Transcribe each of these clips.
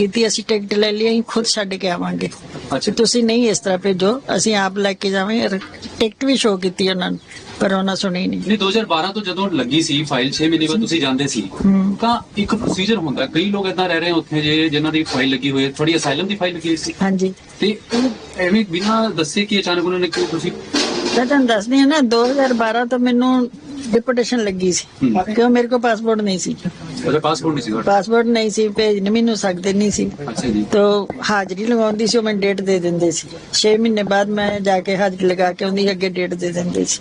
ਕੀਤੀ ਅਸੀਂ ਟਿਕਟ ਲੈ ਲਈ ਅਸੀਂ ਖੁਦ ਛੱਡ ਕੇ ਆਵਾਂਗੇ। ਅੱਛਾ। ਤੁਸੀਂ ਨਹੀਂ ਇਸ ਤਰ੍ਹਾਂ ਭੇਜੋ ਅਸੀਂ ਆਪ ਲੈ ਕੇ ਜਾਵਾਂਗੇ। ਟਿਕਟ ਵੀ ਸ਼ੋਅ ਕੀਤੀ ਉਹਨਾਂ ਨੂੰ ਪਰ ਉਹਨਾਂ ਸੁਣੀ ਨਹੀਂ। ਨਹੀਂ 2012 ਤੋਂ ਜਦੋਂ ਲੱਗੀ ਸੀ ਫਾਈਲ 6 ਮਹੀਨੇ ਬਾਅਦ ਤੁਸੀਂ ਜਾਂਦੇ ਸੀ। ਤਾਂ ਇੱਕ ਪ੍ਰੋਸੀਜਰ ਹੁੰਦਾ ਕਈ ਲੋਕ ਇਦਾਂ ਰਹਿ ਰਹੇ ਉੱਥੇ ਜੇ ਜਿਨ੍ਹਾਂ ਦੀ ਫਾਈਲ ਲੱਗੀ ਹੋਈ ਹੈ ਥੋੜੀ ਅਸਾਈਲਮ ਦੀ ਫਾਈਲ ਲੱਗੀ ਹੋਈ ਸੀ। ਹਾਂਜੀ। ਤੇ ਉਹ ਐਵੇਂ ਬਿਨਾਂ ਦੱਸੇ ਕਿ ਅਚਾਨਕ ਉਹਨਾਂ ਨੇ ਕਿਉਂ ਤੁਸੀਂ ਮੈਂ ਤੁਹਾਨੂੰ ਦੱਸਦੀ ਹਾਂ ਨਾ 2012 ਤੋਂ ਮੈਨੂੰ ਡਿਪੋਟੇਸ਼ਨ ਲੱਗੀ ਸੀ। ਕਿਉਂ ਮੇਰੇ ਕੋਲ ਪਾਸਪੋਰਟ ਨਹੀਂ ਸੀ? ਉਹਦਾ ਪਾਸਪੋਰਟ ਨਹੀਂ ਸੀ ਤੁਹਾਡਾ ਪਾਸਪੋਰਟ ਨਹੀਂ ਸੀ ਭੇਜ ਨਹੀਂ ਮੈਨੂੰ ਸਕਦੇ ਨਹੀਂ ਸੀ। ਅੱਛਾ ਜੀ। ਤੋ ਹਾਜ਼ਰੀ ਲਗਾਉਂਦੀ ਸੀ ਉਹ ਮੈਨੂੰ ਡੇਟ ਦੇ ਦਿੰਦੇ ਸੀ। 6 ਮਹੀਨੇ ਬਾਅਦ ਮੈਂ ਜਾ ਕੇ ਹਾਜ਼ਰੀ ਲਗਾ ਕੇ ਆਉਂਦੀ ਅੱਗੇ ਡੇਟ ਦੇ ਦਿੰਦੇ ਸੀ।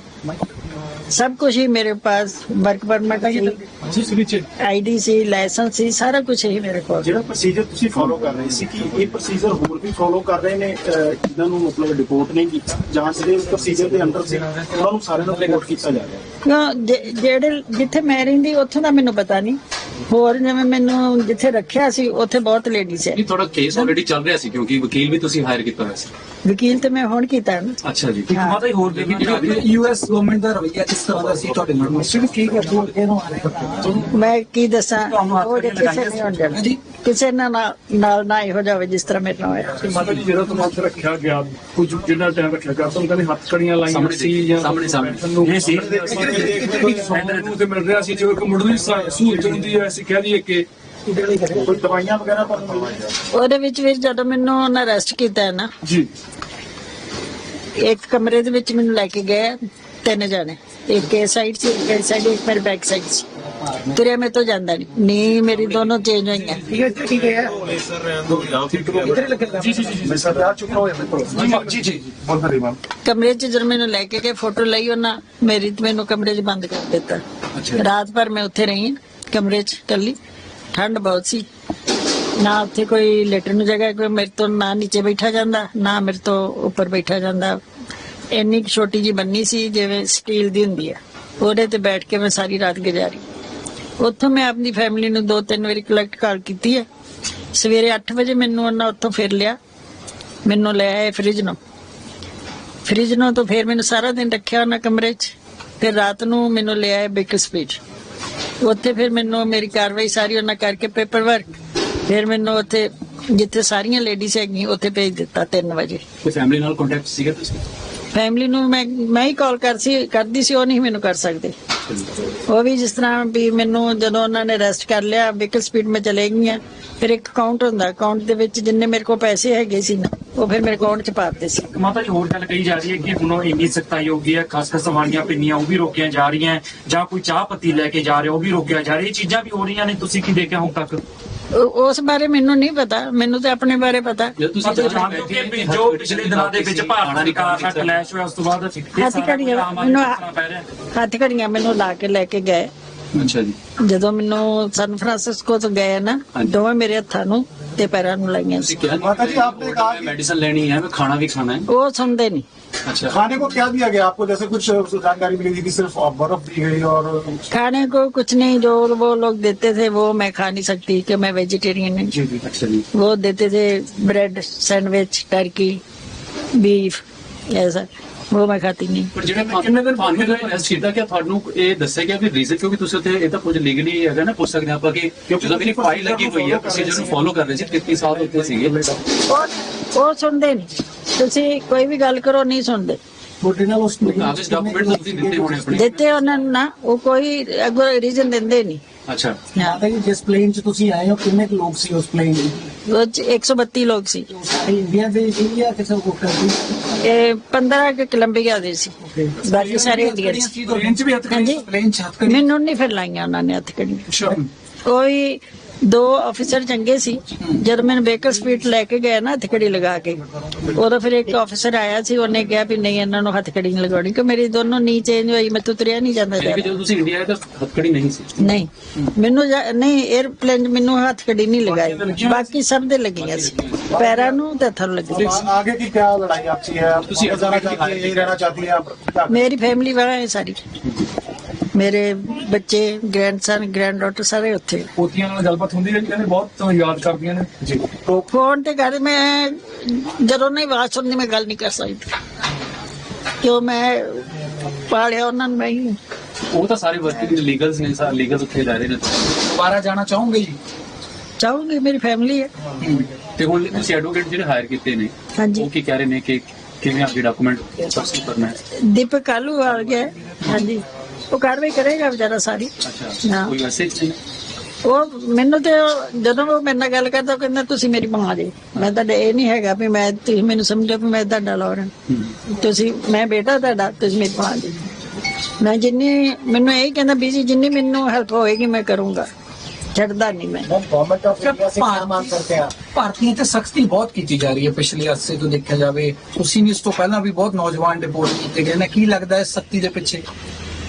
ਸਭ ਕੁਝ ਹੀ ਮੇਰੇ ਪਾਸ ਵਰਕ ਪਰਮਿਟ ਸੀ ਆਈਡੀ ਸੀ ਲਾਇਸੈਂਸ ਸੀ ਸਾਰਾ ਕੁਝ ਹੀ ਮੇਰੇ ਕੋਲ। ਜਿਹੜਾ ਪ੍ਰੋਸੀਜਰ ਤੁਸੀਂ ਫੋਲੋ ਕਰ ਰਹੇ ਸੀ ਕਿ ਇਹ ਪ੍ਰੋਸੀਜਰ ਹੋਰ ਵੀ ਫੋਲੋ ਕਰ ਰਹੇ ਨੇ ਅਹ, ਜਿਨ੍ਹਾਂ ਨੂੰ ਮਤਲਬ ਰਿਪੋਰਟ ਨਹੀਂ ਕੀਤਾ ਜਾਂ ਜਿਹੜੇ ਉਸ ਪ੍ਰੋਸੀਜਰ ਦੇ ਅੰਡਰ ਸੀ ਉਹਨਾਂ ਨੂੰ ਸਾਰਿਆਂ ਨੂੰ ਰਿਪੋਰਟ ਕੀਤਾ ਜਾ ਰਿਹਾ। ਕਿਉਂ ਜੇ- ਜਿਹੜੇ ਜਿੱਥੇ ਮੈਂ ਰਹਿੰਦੀ ਉੱਥੋਂ ਦਾ ਮੈਨੂੰ ਪਤਾ ਨਹੀਂ। ਹੋਰ ਜਿਵੇਂ ਮੈਨੂੰ ਜਿੱਥੇ ਰੱਖਿਆ ਸੀ ਉੱਥੇ ਬਹੁਤ ਲੇਡੀਜ਼ ਹੈ। ਨਹੀਂ ਤੁਹਾਡਾ ਕੇਸ ਆਲਰੇਡੀ ਚੱਲ ਰਿਹਾ ਸੀ ਕਿਉਂਕਿ ਵਕੀਲ ਵੀ ਤੁਸੀਂ ਹਾਇਰ ਕੀਤਾ ਹੋਇਆ ਸੀ। ਵਕੀਲ ਤੇ ਮੈਂ ਹੁਣ ਕੀਤਾ ਨਾ। ਅੱਛਾ ਜੀ। ਹਾਂ। ਮਾਤਾ ਹੀ ਹੋਰ ਦੇਖੀ ਜਿਹੜੀ ਯੂਐਸ ਗਵਰਨਮੈਂਟ ਦਾ ਰਵੱਈਆ ਇਸ ਤਰ੍ਹਾਂ ਦਾ ਸੀ ਤੁਹਾਡੇ ਨਾਲ। ਮਸਟਰ ਕੀ ਕਰਦੇ ਮੈਂ ਕੀ ਦੱਸਾਂ? ਤੁਹਾਨੂੰ ਹੱਥ ਉਹ ਜੇ ਕਿਸੇ ਨਹੀਂ ਹੋਣ ਦੇਣਾ। ਜੀ। ਕਿਸੇ ਨਾਲ ਨਾ- ਨਾਲ ਨਾ ਇਹੋ ਜਾਵੇ ਜਿਸ ਤਰ੍ਹਾਂ ਮੇਰੇ ਨਾਲ ਹੋਇਆ। ਮਾਤਾ ਜੀ ਜਿਹੜਾ ਤੁਹਾਨੂੰ ਉੱਥੇ ਰੱਖਿਆ ਗਿਆ ਕੁਝ ਜਿੰਨਾ ਟਾਈਮ ਰੱਖਿਆ ਗਿਆ ਤੁਹਾਨੂੰ ਕਹਿੰਦੇ ਹੱਥ ਕੜੀਆਂ ਲਾਈਆਂ ਸਾਹਮਣੇ ਸੀ ਜਾਂ ਸਾਹਮਣੇ ਸਾਹਮਣੇ। ਇਹ ਸੀ। ਸਾਨੂੰ ਤੇ ਮਿਲ ਰਿਹਾ ਸੀ ਜਿਵੇਂ ਕਿ ਮੁੱਢਲੀ ਸਹੂਲਤ ਹੁੰਦੀ ਹੈ ਅਸੀਂ ਕਹਿ ਦਈਏ ਕਿ ਕੋਈ ਦਵਾਈਆਂ ਵਗੈਰਾ ਤੁਹਾਨੂੰ ਮਿਲੀਆਂ? ਉਹਦੇ ਵਿੱਚ ਵੀ ਜਦੋਂ ਮੈਨੂੰ ਉਹਨਾਂ ਅਰੈਸਟ ਕੀਤਾ ਹੈ ਨਾ ਜੀ। ਇੱਕ ਕਮਰੇ ਦੇ ਵਿੱਚ ਮੈਨੂੰ ਲੈ ਕੇ ਗਏ ਤਿੰਨ ਜਣੇ। ਇੱਕ ਇਹ ਸਾਈਡ ਸੀ ਇੱਕ ਇਹ ਸਾਈਡ ਇੱਕ ਮੇਰੇ ਬੈਕ ਸਾਈਡ ਸੀ। ਤੁਰਿਆ ਮੈਂ ਤੋਂ ਜਾਂਦਾ ਨਹੀਂ ਨੀ ਮੇਰੀ ਦੋਨੋਂ ਚੇਂਜ ਹੋਈਆਂ। ਜੀ ਜੀ ਜੀ ਮੈਂ ਸਰ ਆ ਚੁੱਕਾ ਹੋਇਆ ਮੈਂ ਜੀ ਜੀ। ਬੋਲ ਰਹੀ ਮੈਮ ਕਮਰੇ 'ਚ ਜਦੋਂ ਮੈਨੂੰ ਲੈ ਕੇ ਗਏ ਫੋਟੋ ਲਈ ਉਹਨਾਂ ਮੇਰੀ ਤੇ ਮੈਨੂੰ ਕਮਰੇ 'ਚ ਬੰਦ ਕਰ ਦਿੱਤਾ। ਰਾਤ ਭਰ ਮੈਂ ਉੱਥੇ ਰਹੀ ਕਮਰੇ 'ਚ ਇਕੱਲੀ। ਠੰਡ ਬਹੁਤ ਸੀ। ਨਾ ਉੱਥੇ ਕੋਈ ਲੈਟਰ ਨੂੰ ਜਗ੍ਹਾ ਕੋਈ ਮੇਰੇ ਤੋਂ ਨਾ ਨੀਚੇ ਬੈਠਾ ਜਾਂਦਾ ਨਾ ਮੇਰੇ ਤੋਂ ਉੱਪਰ ਬੈਠਾ ਜਾਂਦਾ। ਇੰਨੀ ਕੁ ਛੋਟੀ ਜੀ ਬੰਨੀ ਸੀ ਜਿਵੇਂ ਸਟੀਲ ਦੀ ਹੁੰਦੀ ਹੈ ਉਹਦੇ ਤੇ ਬੈਠ ਕੇ ਮੈਂ ਸਾਰੀ ਰਾਤ ਗੁਜ਼ਾਰੀ। ਉੱਥੋਂ ਮੈਂ ਆਪਣੀ ਫੈਮਿਲੀ ਨੂੰ ਦੋ ਤਿੰਨ ਵਾਰੀ ਕਲੈਕਟ ਕਾਲ ਕੀਤੀ ਹੈ। ਸਵੇਰੇ 8 ਵਜੇ ਮੈਨੂੰ ਉਹਨਾਂ ਉੱਥੋਂ ਫਿਰ ਲਿਆ। ਮੈਨੂੰ ਲੈ ਆਏ ਫ੍ਰਿਜ ਨੂੰ ਫ੍ਰਿਜ ਨੂੰ ਤਾਂ ਫਿਰ ਮੈਨੂੰ ਸਾਰਾ ਦਿਨ ਰੱਖਿਆ ਉਹਨਾਂ ਕਮਰੇ 'ਚ। ਫਿਰ ਰਾਤ ਨੂੰ ਮੈਨੂੰ ਲੈ ਆਏ ਬੇਕਰ ਸਪੀਡ ਉੱਥੇ ਫਿਰ ਮੈਨੂੰ ਮੇਰੀ ਕਾਰਵਾਈ ਸਾਰੀ ਉਹਨਾਂ ਕਰਕੇ ਪੇਪਰ ਵਰਕ ਫਿਰ ਮੈਨੂੰ ਉੱਥੇ ਜਿੱਥੇ ਸਾਰੀਆਂ ਲੇਡੀਜ਼ ਹੈਗੀਆਂ, ਉੱਥੇ ਭੇਜ ਦਿੱਤਾ 3 ਵਜੇ। ਕੋਈ ਫੈਮਿਲੀ ਨਾਲ ਕੰਟੈਕਟ ਸੀਗਾ ਤੁਸੀਂ? ਫੈਮਿਲੀ ਨੂੰ ਮੈਂ ਮੈਂ ਹੀ ਕਾਲ ਕਰ ਸੀ, ਕਰਦੀ ਸੀ, ਉਹ ਨਹੀਂ ਮੈਨੂੰ ਕਰ ਸਕਦੇ। ਉਹ ਵੀ ਜਿਸ ਤਰ੍ਹਾਂ ਵੀ ਮੈਨੂੰ ਜਦੋਂ ਉਹਨਾਂ ਨੇ ਅਰੈਸਟ ਕਰ ਲਿਆ ਵਹੀਕਲ ਸਪੀਡ ਮੈਂ ਚਲੇ ਗਈਆਂ, ਫਿਰ ਇੱਕ ਅਕਾਊਂਟ ਹੁੰਦਾ ਅਕਾਊਂਟ ਦੇ ਵਿੱਚ ਜਿੰਨੇ ਮੇਰੇ ਕੋਲ ਪੈਸੇ ਹੈਗੇ ਸੀ ਨਾ, ਉਹ ਫਿਰ ਮੇਰੇ ਅਕਾਊਂਟ 'ਚ ਪਾ ਦਿੱਤੇ ਸੀ। ਮਾਤਾ ਜੀ, ਹੋਰ ਗੱਲ ਕਹੀ ਜਾ ਰਹੀ ਹੈ ਕਿ ਹੁਣ ਉਹ ਇੰਨੀ ਸਖਤਾਈ ਹੋ ਗਈ ਹੈ ਖਾਸ ਕਰ ਸਵਾਰੀਆਂ ਪਿੰਨੀਆਂ ਉਹ ਵੀ ਰੋਕੀਆਂ ਜਾ ਰਹੀਆਂ, ਜਾਂ ਕੋਈ ਚਾਹ ਪੱਤੀ ਲੈ ਕੇ ਜਾ ਰਿਹਾ, ਉਹ ਵੀ ਰੋਕਿਆ ਜਾ ਰਿਹਾ ਇਹ ਚੀਜ਼ਾਂ ਵੀ ਹੋ ਰਹੀਆਂ ਨੇ, ਤੁਸੀਂ ਕੀ ਦੇਖਿਆ ਹੁਣ ਤੱਕ? ਉਸ ਬਾਰੇ ਮੈਨੂੰ ਨਹੀਂ ਪਤਾ। ਮੈਨੂੰ ਤਾਂ ਆਪਣੇ ਬਾਰੇ ਪਤਾ। ਜੇ ਤੁਸੀਂ ਜਾਣਦੇ ਹੱਥ ਘੜੀਆਂ ਮੈਨੂੰ ਲਾ ਕੇ ਲੈ ਕੇ ਗਏ। ਅੱਛਾ ਜਦੋਂ ਮੈਨੂੰ ਸਨ ਫਰਾਂਸਿਸਕੋ ਤੋਂ ਗਏ ਨਾ ਹਾਂਜੀ। ਦੋਵੇਂ ਮੇਰੇ ਹੱਥਾਂ ਨੂੰ ਤੇ ਪੈਰਾਂ ਨੂੰ ਲਾਈਆਂ ਸੀ। ਤੁਸੀਂ ਮੈਡੀਸਨ ਲੈਣੀ ਹੈ ਮੈਂ ਖਾਣਾ ਵੀ ਖਾਣਾ ਹੈ। ਉਹ ਸੁਣਦੇ ਨਹੀਂ। ਅੱਛਾ खाने को क्या दिया गया आपको जैसे कुछ जानकारी मिली थी कि सिर्फ बर्फ दी गई और खाने को कुछ नहीं जो वो लोग देते थे वो मैं खा नहीं सकती कि मैं वेजिटेरियन हूँ जी जी ਅੱਛਾ ਜੀ वो देते थे ब्रेड सैंडविच टर्की बीफ ऐसा वो मैं खाती नहीं ਪਰ ਜਿਹੜੇ ਕਿੰਨੇ ਦਿਨ ਤੁਹਾਨੂੰ ਜਦੋਂ ਅਰੈਸਟ ਕੀਤਾ ਕਿ ਤੁਹਾਨੂੰ ਇਹ ਦੱਸਿਆ ਗਿਆ ਵੀ ਰੀਜ਼ਨ ਕਿਉਂਕਿ ਤੁਸੀਂ ਉੱਥੇ ਇਹ ਤਾਂ ਕੁਝ ਲੀਗਲੀ ਹੈਗਾ ਨਾ ਪੁੱਛ ਸਕਦੇ ਹਾਂ ਆਪਾਂ ਕਿ ਜਦੋਂ ਮੇਰੀ ਫਾਈਲ ਲੱਗੀ ਹੋਈ ਹੈ ਪ੍ਰੋਸੀਜਰ ਨੂੰ ਫੋਲੋ ਕਰ ਰਹੇ ਸੀ 33 ਸਾਲ ਉੱਥੇ ਸੀਗੇ ਉਹ ਉਹ ਸੁਣਦੇ ਨਹੀਂ ਤੁਸੀਂ ਕੋਈ ਵੀ ਗੱਲ ਕਰੋ ਨਹੀਂ ਸੁਣਦੇ। ਕਾਗਜ਼ ਡਾਕੂਮੈਂਟ ਤੁਸੀਂ ਦਿੱਤੇ ਹੋਣੇ ਆਪਣੇ ਦਿੱਤੇ ਉਹਨਾਂ ਨੂੰ ਨਾ ਉਹ ਕੋਈ ਅੱਗੋਂ ਰੀਜ਼ਨ ਦਿੰਦੇ ਨਹੀਂ। ਅੱਛਾ। ਹਾਂ ਮਾਤਾ ਜੀ ਜਿਸ ਪਲੇਨ 'ਚ ਤੁਸੀਂ ਆਏ ਹੋ ਕਿੰਨੇ ਕੁ ਲੋਕ ਸੀ ਉਸ ਪਲੇਨ 'ਚ? ਉਹ 'ਚ 132 ਲੋਕ ਸੀ। ਸਾਰੇ ਇੰਡੀਆ ਦੇ ਸੀ ਜਾਂ ਕਿਸੇ ਹੋਰ ਕੰਟਰੀ ਇਹ 15 ਕੇ ਕੋਲੰਬੀਆ ਦੇ ਸੀ। ਬਾਕੀ ਸਾਰੇ ਇੰਡੀਅਨ ਸੀ। ਪਲੇਨ 'ਚ ਵੀ ਹੱਥ ਹਾਂਜੀ। ਪਲੇਨ 'ਚ ਹੱਥ ਮੈਨੂੰ ਨਹੀਂ ਫਿਰ ਲਾਈਆਂ ਉਹਨਾਂ ਨੇ ਹੱਥ ਕੜੀਆਂ ਕੋਈ ਦੋ ਅਫਸਰ ਚੰਗੇ ਸੀ। ਜਦ ਮੈਂ ਬੇਕਰ ਸਪੀਡ ਲੈ ਕੇ ਗਿਆ ਨਾ ਹੱਥਕੜੀ ਲਗਾ ਕੇ। ਉਦੋਂ ਫਿਰ ਇੱਕ ਅਫਸਰ ਆਇਆ ਸੀ ਉਹਨੇ ਕਿਹਾ ਵੀ ਨਹੀਂ ਇਹਨਾਂ ਨੂੰ ਹੱਥਕੜੀ ਨਹੀਂ ਲਗਾਉਣੀ ਕਿ ਮੇਰੀ ਦੋਨੋਂ ਨੀ ਚੇਂਜ ਹੋਈ ਮੈਂ ਤੁਰਿਆ ਨਹੀਂ ਜਾਂਦਾ ਜਦੋਂ ਤੁਸੀਂ ਇੰਡੀਆ ਆਏ ਤਾਂ ਹੱਥਕੜੀ ਨਹੀਂ ਸੀ। ਨਹੀਂ ਮੈਨੂੰ ਨਹੀਂ 에ਅਰਪਲੇਨ ਮੈਨੂੰ ਹੱਥਕੜੀ ਨਹੀਂ ਲਗਾਈ। ਬਾਕੀ ਸਭ ਦੇ ਲੱਗੀਆਂ ਸੀ। ਪੈਰਾਂ ਨੂੰ ਤੇ ਹੱਥਾਂ ਲੱਗੀ आगे की क्या लड़ाई आपसी है ਤੁਸੀਂ जाना चाहती है यही रहना चाहती है आप मेरी फैमिली वाला ਮੇਰੇ ਬੱਚੇ ਗ੍ਰੈਂਡਸਨ ਗ੍ਰੈਂਡਡਾਟਰ ਸਾਰੇ ਉੱਥੇ। ਪੋਤੀਆਂ ਨਾਲ ਗੱਲਬਾਤ ਹੁੰਦੀ ਹੈ ਕਹਿੰਦੇ ਬਹੁਤ ਯਾਦ ਕਰਦੀਆਂ ਨੇ। तो ਫੋਨ ਤੇ ਕਰ ਮੈਂ ਜਦੋਂ ਨਹੀਂ ਆਵਾਜ਼ ਸੁਣਦੀ ਮੈਂ ਗੱਲ ਨਹੀਂ ਕਰ ਸਕਦੀ। ਕਿਉਂ ਮੈਂ ਪਾਲਿਆ ਉਹਨਾਂ ਨੂੰ ਮੈਂ ਹੀ ਉਹ ਤਾਂ ਸਾਰੇ ਵਰਕਿੰਗ ਲੀਗਲਸ ਨੇ ਸਾਰੇ ਲੀਗਲ ਉੱਥੇ ਜਾ ਰਹੇ ਨੇ। ਦੁਬਾਰਾ ਜਾਣਾ ਚਾਹੋਗੇ ਜੀ? ਚਾਹੂੰਗੀ ਮੇਰੀ ਫੈਮਿਲੀ ਹੈ। ਤੇ ਹੁਣ ਤੁਸੀਂ ਐਡਵੋਕੇਟ ਜਿਹੜੇ ਹਾਇਰ ਕੀਤੇ ਨੇ ਹਾਂਜੀ। ਉਹ ਕੀ ਕਹਿ ਰਹੇ ਨੇ ਕਿ ਕਿਵੇਂ ਆਪਕੇ ਡਾਕੂਮੈਂਟ ਪ੍ਰਸਤੁਤ ਕਰਨਾ ਹੈ? ਦੀਪਕ ਕਾਲੂ ਆ ਗਿਆ। ਹੈ। ਹਾਂਜੀ। ਉਹ ਕਾਰਵਾਈ ਕਰੇਗਾ ਵਿਚਾਰਾ ਸਾਰੀ ਅੱਛਾ ਹਾਂ। ਕੋਈ ਮੈਸੇਜ ਨਹੀਂ ਉਹ ਮੈਨੂੰ ਤੇ ਉਹ- ਜਦੋਂ ਉਹ ਮੇਰੇ ਨਾਲ ਗੱਲ ਕਰਦਾ ਉਹ ਕਹਿੰਦਾ ਤੁਸੀਂ ਮੇਰੀ ਮਾਂ ਜੀ ਮੈਂ ਤਾਂ ਇਹ ਨਹੀਂ ਹੈਗਾ ਵੀ ਮੈਂ ਤੁਸੀਂ ਮੈਨੂੰ ਸਮਝੋ ਵੀ ਮੈਂ ਤੁਹਾਡਾ ਲੋੜ ਹਾਂ ਤੁਸੀਂ ਮੈਂ ਬੇਟਾ ਤੁਹਾਡਾ ਤੁਸੀਂ ਮੇਰੀ ਮਾਂ ਜੀ ਮੈਂ ਜਿੰਨੀ ਮੈਨੂੰ ਇਹ ਕਹਿੰਦਾ ਵੀ ਜੀ ਜਿੰਨੀ ਮੈਨੂੰ ਹੈਲਪ ਹੋਏਗੀ ਮੈਂ ਕਰੂੰਗਾ ਛੱਡਦਾ ਨਹੀਂ ਮੈਂ गवर्नमेंट ऑफ इंडिया से क्या मांग करते हैं आप ਭਾਰਤੀਆਂ ਤੇ ਸਖਤੀ ਬਹੁਤ ਕੀਤੀ ਜਾ ਰਹੀ ਹੈ ਪਿਛਲੇ ਅਰਸੇ ਤੋਂ ਦੇਖਿਆ ਜਾਵੇ ਤੁਸੀਂ ਵੀ ਇਸ ਤੋਂ ਪਹਿਲਾਂ ਵੀ ਬਹੁਤ ਨੌਜਵਾਨ ਡਿਪੋਰਟ ਕੀਤੇ ਗਏ ਨੇ ਕੀ ਲੱਗਦਾ ਹੈ ਸਖਤੀ ਦੇ ਪਿੱਛੇ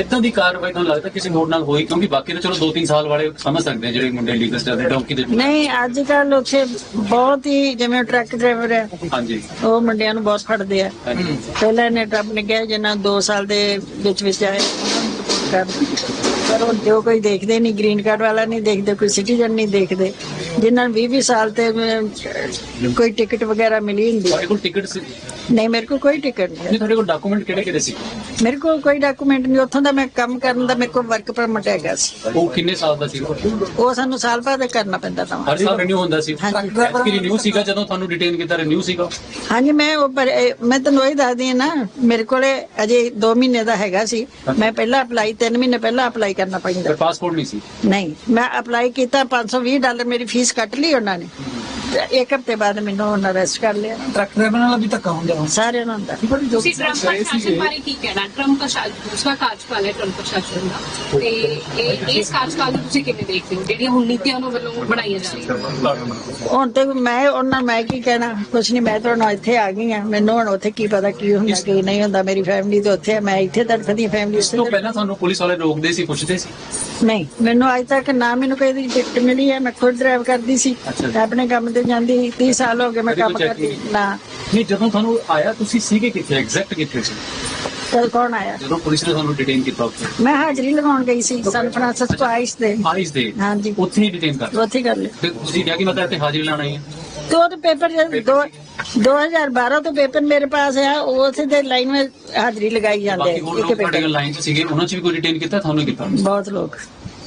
ਇਦਾਂ ਦੀ ਕਾਰਵਾਈ ਤੁਹਾਨੂੰ ਲੱਗਦਾ ਕਿਸੇ ਹੋਰ ਨਾਲ ਹੋਈ? ਕਿਉਂਕਿ ਬਾਕੀ ਤਾਂ ਚਲੋ 2-3 ਸਾਲ ਵਾਲੇ ਸਮਝ ਸਕਦੇ ਆ ਜਿਹੜੇ ਮੁੰਡੇ ਲੀਗਲ ਸਟਾਰ ਡੌਂਕੀ ਦੇ ਨਹੀਂ ਅੱਜ ਕੱਲ ਉੱਥੇ ਬਹੁਤ ਹੀ ਜਿਵੇਂ ਟਰੱਕ ਡਰਾਈਵਰ ਹੈ ਹਾਂਜੀ। ਉਹ ਮੁੰਡਿਆਂ ਨੂੰ ਬਹੁਤ ਫੜਦੇ ਆ। ਪਹਿਲਾਂ ਨੇ ਟਰੱਪ ਨੇ ਕਿਹਾ ਜਿੰਨਾ 2 ਸਾਲ ਦੇ ਵਿੱਚ ਵਿੱਚ ਆਏ ਪਰ ਉਹ ਜੋ ਕੋਈ ਦੇਖਦੇ ਨਹੀਂ ਗ੍ਰੀਨ ਕਾਰਡ ਵਾਲਾ ਨਹੀਂ ਦੇਖਦੇ ਕੋਈ ਸਿਟੀਜ਼ਨ ਨਹੀਂ ਦੇਖਦੇ। ਜਿਨ੍ਹਾਂ ਨੂੰ 20 ਸਾਲ ਤੇ ਕੋਈ ਟਿਕਟ ਵਗੈਰਾ ਮਿਲੀ ਹੁੰਦੀ। ਤੁਹਾਡੇ ਕੋਲ ਟਿਕਟ ਸੀ? ਨਹੀਂ ਮੇਰੇ ਕੋਲ ਕੋਈ ਟਿਕਟ ਨਹੀਂ। ਤੁਹਾਡੇ ਕੋਲ ਡਾਕੂਮੈਂਟ ਕਿਹੜੇ ਕਿਹੜੇ ਸੀ? ਮੇਰੇ ਕੋਲ ਕੋਈ ਡਾਕੂਮੈਂਟ ਨਹੀਂ ਉੱਥੋਂ ਦਾ ਮੈਂ ਕੰਮ ਕਰਨ ਦਾ ਮੇਰੇ ਕੋਲ ਵਰਕ ਪਰਮਿਟ ਹੈਗਾ ਸੀ। ਉਹ ਕਿੰਨੇ ਸਾਲ ਦਾ ਸੀ? ਉਹ ਸਾਨੂੰ ਸਾਲ ਬਾਅਦ ਕਰਨਾ ਪੈਂਦਾ ਤਾਂ। ਹਰ ਸਾਲ ਰਿਨਿਊ ਹੁੰਦਾ ਸੀ। ਹਾਂਜੀ। ਐਤਕੀ ਰਿਨਿਊ ਸੀਗਾ ਜਦੋਂ ਤੁਹਾਨੂੰ ਡਿਟੇਨ ਕੀਤਾ ਰਿਨਿਊ ਸੀਗਾ? ਹਾਂਜੀ ਮੈਂ ਉਹ ਪਰ ਇਹ- ਮੈਂ ਤੁਹਾਨੂੰ ਉਹੀ ਦੱਸਦੀ ਹਾਂ ਨਾ ਮੇਰੇ ਕੋਲੇ ਅਜੇ 2 ਮਹੀਨੇ ਦਾ ਹੈਗਾ ਸੀ। ਮੈਂ ਪਹਿਲਾਂ ਅਪਲਾਈ 3 ਮਹੀਨੇ ਪਹਿਲਾਂ ਅਪਲਾਈ ਕਰਨਾ ਪਰ ਪੈਂਦਾ ਪਾਸਪੋਰਟ ਨਹੀਂ ਸੀ? ਨਹੀਂ ਮੈਂ ਅਪਲਾਈ ਕੀਤਾ 520 ਡਾਲਰ ਮੇਰੀ ਫੀਸ ਕੱਟ ਲਈ ਉਹਨਾਂ ਨੇ। ਇੱਕ ਹਫ਼ਤੇ ਬਾਅਦ ਮੈਨੂੰ ਉਹਨਾਂ ਅਰੈਸਟ ਕਰ ਲਿਆ। ਟਰੱਕ ਡਰਾਈਵਰ ਨਾਲ ਵੀ ਧੱਕਾ ਹੁੰਦਾ ਹੈ ਸਾਰਿਆਂ ਨੂੰ ਹੁੰਦਾ ਤੁਸੀਂ ਟਰੰਪ ਪ੍ਰਸ਼ਾਸਨ ਬਾਰੇ ਕੀ ਕਹਿਣਾ? ਟਰੰਪ ਦਾ ਸ਼ਾ- ਦੂਸਰਾ ਕਾਰਜਕਾਲ ਹੈ ਟਰੰਪ ਪ੍ਰਸ਼ਾਸਨ ਦਾ। ਤੇ ਇਹ ਇਸ ਕਾਰਜਕਾਲ ਨੂੰ ਤੁਸੀਂ ਕਿਵੇਂ ਦੇਖਦੇ ਹੋ? ਜਿਹੜੀਆਂ ਹੁਣ ਨੀਤੀਆਂ ਨੂੰ ਵੱਲੋਂ ਬਣਾਈਆਂ ਜਾ ਰਹੀਆਂ। ਹੁਣ ਤੇ ਮੈਂ ਉਹਨਾਂ ਮੈਂ ਕੀ ਕਹਿਣਾ? ਕੁਛ ਨਹੀਂ ਮੈਂ ਤਾਂ ਹੁਣ ਇੱਥੇ ਆ ਗਈ ਆ ਮੈਨੂੰ ਹੁਣ ਉੱਥੇ ਕੀ ਪਤਾ ਕੀ ਹੁੰਦਾ ਕੀ ਨਹੀਂ ਹੁੰਦਾ। ਮੇਰੀ ਫੈਮਿਲੀ ਤੇ ਉੱਥੇ ਆ। ਮੈਂ ਇੱਥੇ ਤੜਫਦੀ ਫੈਮਿਲੀ ਇਸ ਤੋਂ ਪਹਿਲਾਂ ਤੁਹਾਨੂੰ ਪੁਲਿਸ ਵਾਲੇ ਰੋਕਦੇ ਸੀ ਪੁੱਛਦੇ ਸੀ? ਨਹੀਂ। ਮੈਨੂੰ ਅੱਜ ਤੱਕ ਨਾ ਮੈਨੂੰ ਕੋਈ ਦੀ ਟਿਕਟ ਮਿਲੀ ਹੈ। ਮੈਂ ਖੁਦ ਡਰਾਈਵ ਕਰਦੀ ਸੀ। ਅੱਛਾ। ਆਪਣੇ ਕੰਮ ਤੇ ਜਾਂਦੀ 30 ਸਾਲ ਹੋ ਗਏ ਮੈਂ ਕੰਮ ਕਰਦੀ? ਨਾ। ਨਹੀਂ ਜਦੋਂ ਤੁਹਾਨੂੰ ਆਇਆ ਤੁਸੀਂ ਸੀਗੇ ਕਿੱਥੇ? ਐਗਜ਼ੈਕਟ ਕਿੱਥੇ ਸੀ? ਤੇ ਕੌਣ ਆਇਆ? ਜਦੋਂ ਪੁਲਿਸ ਨੇ ਤੁਹਾਨੂੰ ਡਿਟੇਨ ਕੀਤਾ ਉੱਥੇ? ਮੈਂ ਹਾਜ਼ਰੀ ਲਗਾਉਣ ਗਈ ਸੀ ਸਨ ਫਰਾਂਸਿਸਕੋ ਆਈਸ ਤੇ ਆਈਸ ਦੇ। ਹਾਂਜੀ। ਉੱਥੇ ਹੀ ਡਿਟੇਨ ਕਰ ਉੱਥੇ ਕਰ ਲਿਆ। ਤੇ ਤੁਸੀਂ ਕਿਹਾ ਕਿ ਮੈਂ ਤਾਂ ਇੱਥੇ ਹਾਜ਼ਰੀ ਲਾਣਾ ਹੀ ਹੈ? ਤੇ ਉਹ ਤੇ ਪੇਪਰ ਦੋ 2012 ਤੋਂ ਪੇਪਰ ਮੇਰੇ ਪਾਸ ਆ ਉਸੇ ਦੇ ਲਾਈਨ ਵਿੱਚ ਹਾਜ਼ਰੀ ਲਗਾਈ ਜਾਂਦੇ ਇੱਕ ਪੇਪਰ। ਲਾਈਨ 'ਚ ਸੀਗੇ ਉਹਨਾਂ 'ਚ ਵੀ ਕੋਈ ਡਿਟੇਨ ਕੀਤਾ ਤੁਹਾਨੂੰ ਕੀਤਾ? ਬਹੁਤ ਲੋਕ।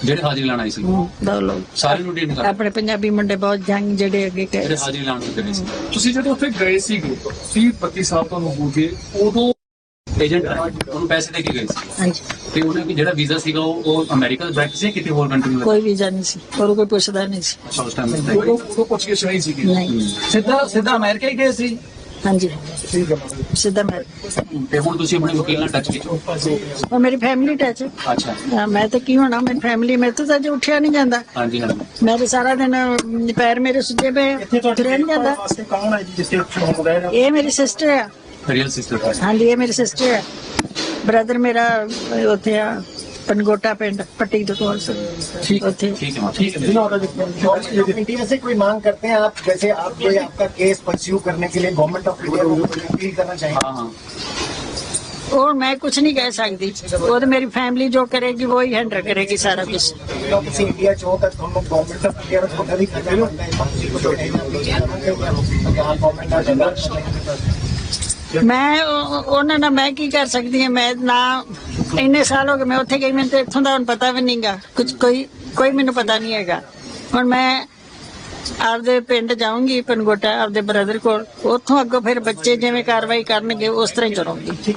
ਜਿਹੜੇ ਹਾਜ਼ਰੀ ਲਾਣ ਆਏ ਸੀ। ਦੋ ਲੋਕ ਸਾਰੇ ਨੂੰ ਡਿਟੇਨ ਕਰ ਆਪਣੇ ਪੰਜਾਬੀ ਮੁੰਡੇ ਬਹੁਤ ਜੰਗ ਜਿਹੜੇ ਅੱਗੇ ਗਏ। ਜਿਹੜੇ ਹਾਜ਼ਰੀ ਲਾਣ ਦੇ ਸੀ। ਤੁਸੀਂ ਜਦੋਂ ਉੱਥੇ ਗਏ ਸੀਗੇ 30 32 ਸਾਲ ਤੁਹਾਨੂੰ ਹੋ ਗਏ ਉਦੋਂ ਏਜੰਟ ਉਹਨੂੰ ਪੈਸੇ ਦੇ ਕੇ ਗਏ ਸੀ। ਹਾਂਜੀ। ਤੇ ਉਹਨੇ ਕਿ ਜਿਹੜਾ ਵੀਜ਼ਾ ਸੀਗਾ ਉਹ ਉਹ ਅਮਰੀਕਾ ਦਾ ਬੈਠ ਸੀ ਕਿਤੇ ਹੋਰ ਕੰਟਰੀ ਦਾ ਕੋਈ ਵੀਜ਼ਾ ਨਹੀਂ ਸੀ ਹੋਰ ਕੋਈ ਪੁੱਛਦਾ ਨਹੀਂ ਸੀ। ਅੱਛਾ ਉਸ ਟਾਈਮ ਉਦੋਂ ਉਦੋਂ ਪੁੱਛ ਕੇ ਸੀਗੀ। ਨਹੀਂ। ਸਿੱਧਾ ਸਿੱਧਾ ਅਮਰੀਕਾ ਹੀ ਗਏ ਸੀ। ਹਾਂਜੀ। ਠੀਕ ਹੈ ਮਤਲਬ ਸਿੱਧਾ ਮੈਂ ਤੇ ਹੁਣ ਤੁਸੀਂ ਆਪਣੇ ਵਕੀਲ ਨਾਲ ਟੱਚ ਕੀਤਾ? ਉਹ ਮੇਰੀ ਫੈਮਿਲੀ ਟੱਚ ਅੱਛਾ। ਹਾਂ, ਮੈਂ ਤਾਂ ਕੀ ਹੋਣਾ ਮੇਰੀ ਫੈਮਿਲੀ ਮੇਰੇ ਤੋਂ ਤਾਂ ਅਜੇ ਉੱਠਿਆ ਨਹੀਂ ਜਾਂਦਾ। ਹਾਂਜੀ ਹਾਂਜੀ। ਮੈਂ ਤਾਂ ਸਾਰਾ ਦਿਨ ਅਮ, ਪੈਰ ਮੇਰੇ ਸੁੱਜੇ ਪਏ ਇੱਥੇ ਤੁਹਾਡੇ ਤੁਰਿਆ ਨਹੀਂ ਜਾਂਦਾ। ਵਾਸਤੇ ਕੌਣ ਹੈ ਜੀ ਜਿਸ ਤੇ ਹੋਮ ਰਹੇ ਨੇ ਇਹ ਮੇਰੀ ਸਿਸਟਰ ਆ। ਰੀਅਲ ਸਿਸਟਰ ਹਾਂਜੀ ਇਹ ਮੇਰੀ ਸਿਸਟਰ ਹੈ ਬ੍ਰਦਰ ਮੇਰਾ ਅਹ, ਉੱਥੇ ਆ। ਪਨਗੋਟਾ ਪਿੰਡ ਪੱਟੀ ਦੇ ਕੋਲ ਠੀਕ ਉੱਥੇ ਠੀਕ ਹੈ ਠੀਕ है इंडिया से कोई मांग करते हैं आप जैसे आप कोई आपका केस परस्यू करने के लिए गवर्नमेंट ऑफ इंडिया को कोई अपील करना चाहिए हाँ हाँ ਉਹ ਮੈਂ ਕੁਝ ਨਹੀਂ ਕਹਿ ਸਕਦੀ ਉਹ ਤਾਂ ਮੇਰੀ ਫੈਮਿਲੀ ਜੋ ਕਰੇਗੀ वो ही हैंडल करेगी सारा कुछ तो किसी इंडिया जो होता है तो हम लोग गवर्नमेंट ऑफ इंडिया को खुद ही करना पड़ता है किसी को देना ही नहीं होता है। यहाँ गवर्नमेंट आ जाएगा ਮੈਂ ਉਹ- ਉਹਨਾਂ ਨਾਲ ਮੈਂ ਕੀ ਕਰ ਸਕਦੀ ਹਾਂ? ਮੈਂ ਨਾ ਇੰਨੇ ਸਾਲ ਹੋ ਗਏ ਮੈਂ ਉੱਥੇ ਗਈ, ਮੈਨੂੰ ਤੇ ਇੱਥੋਂ ਦਾ ਹੁਣ ਪਤਾ ਵੀ ਨਹੀਂਗਾ। ਕੁਝ ਕੋਈ ਕੋਈ ਮੈਨੂੰ ਪਤਾ ਨਹੀਂ ਹੈਗਾ। ਹੁਣ ਮੈਂ ਆਪਦੇ ਪਿੰਡ ਜਾਊਂਗੀ, ਪਨਗੋਟਾ, ਆਪਦੇ ਬ੍ਰਦਰ ਕੋਲ। ਉੱਥੋਂ ਅੱਗੋਂ ਫਿਰ ਬੱਚੇ ਜਿਵੇਂ ਕਾਰਵਾਈ ਕਰਨਗੇ, ਉਸ ਤਰ੍ਹਾਂ ਹੀ ਕਰੂੰਗੀ।